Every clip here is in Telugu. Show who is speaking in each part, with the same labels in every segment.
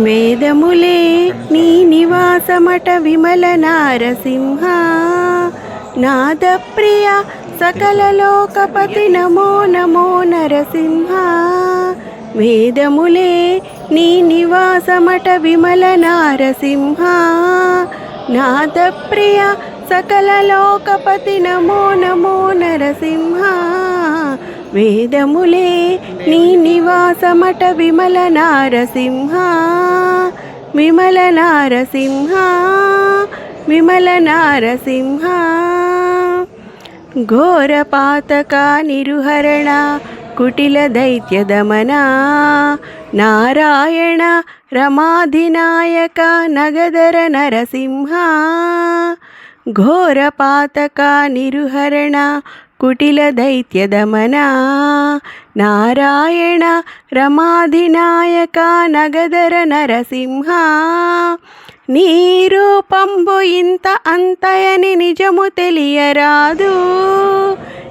Speaker 1: వేదములే నీ నివాసమట విమల నారసింహ. నాదప్రియ సకల లోకపతి నమో నమో నరసింహ. వేదములే నీ నివాసమట విమల నారసింహ. నాదప్రియ సకల లోకపతి నమో నమో నరసింహ. వేదములే నీ నివాసమట విమల నారసింహ విమల నారసింహ విమల నారసింహ. ఘోరపాతక నిరుహరణ కుటిల దైత్య దమన నారాయణ రమాధినాయక నగదర నరసింహ. ఘోరపాతక నిరుహరణ కుటిల దైత్యదమనా నారాయణ రమాధినాయక నగదర నరసింహ. నీ రూపంబు ఇంత అంతయని నిజము తెలియరాదు.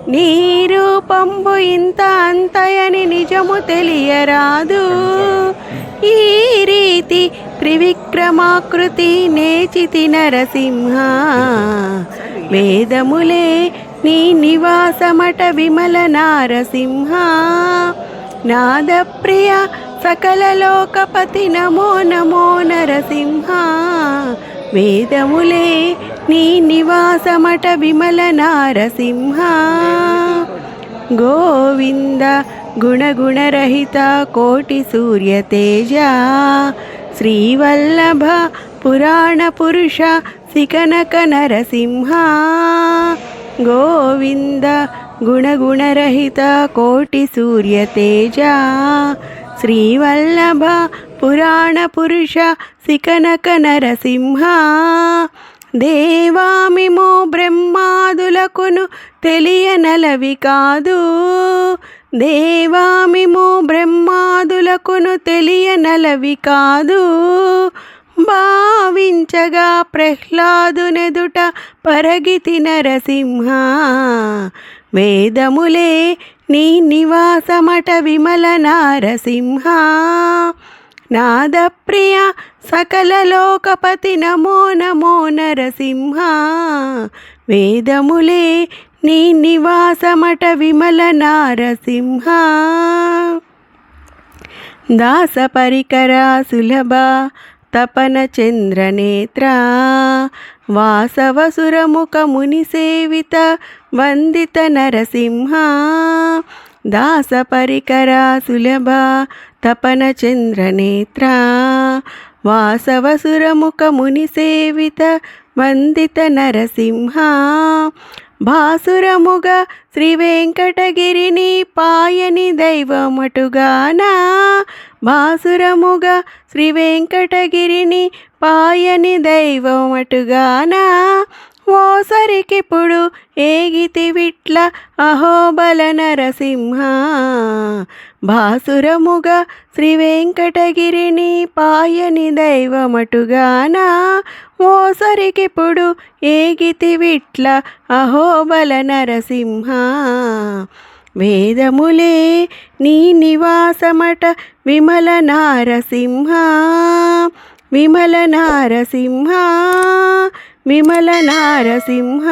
Speaker 1: నీ రూపంబు ఇంత అంతయని నిజము తెలియరాదు. ఈ రీతి త్రివిక్రమాకృతి నేచితి నరసింహ. వేదములే నీ నివాసమట విమల నారసింహ. నాదప్రియ సకల లోకపతి నమో నమో నరసింహ. వేదములే నీ నివాసమట విమల నారసింహ. గోవింద గుణగుణరహిత కోటి సూర్య తేజ. శ్రీవల్లభ పురాణ పురుష సికనక నరసింహ. గోవింద గుణగుణరహిత కోటి సూర్య తేజ శ్రీవల్లభ పురాణ పురుష సికనక నరసింహ దేవామిమో బ్రహ్మాదులకును తెలియనలవి కాదు. దేవామిమో బ్రహ్మాదులకును తెలియనలవి కాదు. భావించగా ప్రహ్లాదునెదుట పరగితి నరసింహ. వేదములే నీ నివాసమట విమల నారసింహ. నాదప్రియ సకల లోకపతి నమో నమో నరసింహ. వేదములే నీ నివాసమట విమల నారసింహ. దాస పరికరా సులభ తపన చంద్రనేత్ర వాసవసురముఖ ముని సేవిత వందిత నరసింహ దాస పరికర సులభ తపన చంద్రనేత్ర వాసవసురముఖ ముని సేవిత వందిత నరసింహ భాసురముగ శ్రీ వెంకటగిరిని పాయని దైవమటుగానా బాసురముగా శ్రీ వెంకటగిరిని పాయని దైవమటుగాన? ఓసరికిప్పుడు ఏగితి విట్ల అహోబల నరసింహ? భాసురముగ శ్రీ వెంకటగిరిని పాయని దైవమటుగాన? ఓసరికిప్పుడు ఏగితి విట్ల అహోబల నరసింహ? వేదములే నీ నివాసమట విమల నారసింహ విమల నారసింహ విమల నారసింహ.